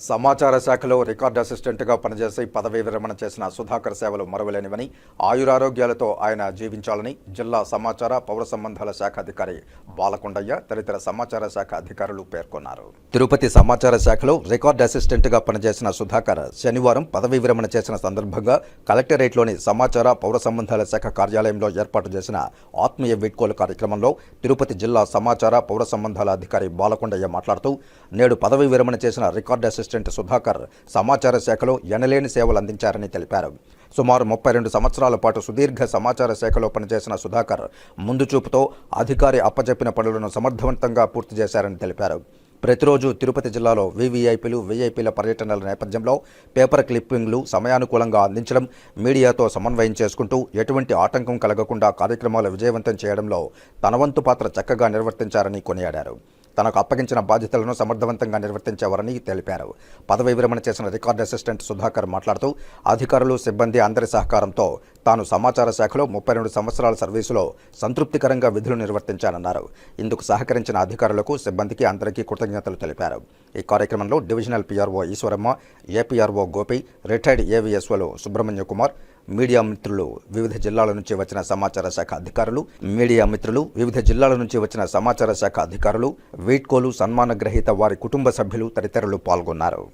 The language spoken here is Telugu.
సమాచార శాఖలో రికార్డ్ అసిస్టెంట్గా పనిచేసి పదవీ విరమణ చేసిన సుధాకర్ సేవలు మరవలేనివని ఆయురారోగ్యాలతో ఆయన జీవించాలని జిల్లా సమాచార పౌర సంబంధాల శాఖ అధికారి బాలకొండయ్య తదితర సమాచార శాఖ అధికారులు పేర్కొన్నారు. తిరుపతి సమాచార శాఖలో రికార్డ్ అసిస్టెంట్గా పనిచేసిన సుధాకర్ శనివారం పదవీ విరమణ చేసిన సందర్భంగా కలెక్టరేట్లోని సమాచార పౌర సంబంధాల శాఖ కార్యాలయంలో ఏర్పాటు చేసిన ఆత్మీయ వీడ్కోలు కార్యక్రమంలో తిరుపతి జిల్లా సమాచార పౌర సంబంధాల అధికారి బాలకొండయ్య మాట్లాడుతూ నేడు పదవీ విరమణ చేసిన రికార్డ్ అసిస్టెంట్ సుధాకర్ సమాచార శాఖలో ఎనలేని సేవలు అందించారని తెలిపారు. సుమారు ముప్పై రెండు సంవత్సరాల పాటు సుదీర్ఘ సమాచార శాఖలో పనిచేసిన సుధాకర్ ముందుచూపుతో అధికారి అప్పచెప్పిన పనులను సమర్థవంతంగా పూర్తి చేశారని తెలిపారు. ప్రతిరోజు తిరుపతి జిల్లాలో వీవీఐపీలు వీఐపీల పర్యటనల నేపథ్యంలో పేపర్ క్లిప్పింగ్లు సమయానుకూలంగా అందించడం మీడియాతో సమన్వయం చేసుకుంటూ ఎటువంటి ఆటంకం కలగకుండా కార్యక్రమాలు విజయవంతం చేయడంలో తన వంతు పాత్ర చక్కగా నిర్వర్తించారని కొనియాడారు. తనకు అప్పగించిన బాధ్యతలను సమర్థవంతంగా నిర్వర్తించేవారని తెలిపారు. పదవి విరమణ చేసిన రికార్డ్ అసిస్టెంట్ సుధాకర్ మాట్లాడుతూ అధికారులు సిబ్బంది అందరి సహకారంతో తాను సమాచార శాఖలో ముప్పై రెండు సంవత్సరాల సర్వీసులో సంతృప్తికరంగా విధులు నిర్వర్తించానన్నారు. ఇందుకు సహకరించిన అధికారులకు సిబ్బందికి అందరికీ కృతజ్ఞతలు తెలిపారు. ఈ కార్యక్రమంలో divisional PRO Eswaramma APRO Gopi retired ఏవీఎస్ఓలు Subrahmanya Kumar media మిత్రులు వివిధ జిల్లాల నుంచి వచ్చిన సమాచార శాఖ అధికారులు మీడియా మిత్రులు వివిధ జిల్లాల నుంచి వచ్చిన సమాచార శాఖ అధికారులు వీడ్కోలు సన్మాన గ్రహీత వారి కుటుంబ సభ్యులు తదితరులు పాల్గొన్నారు.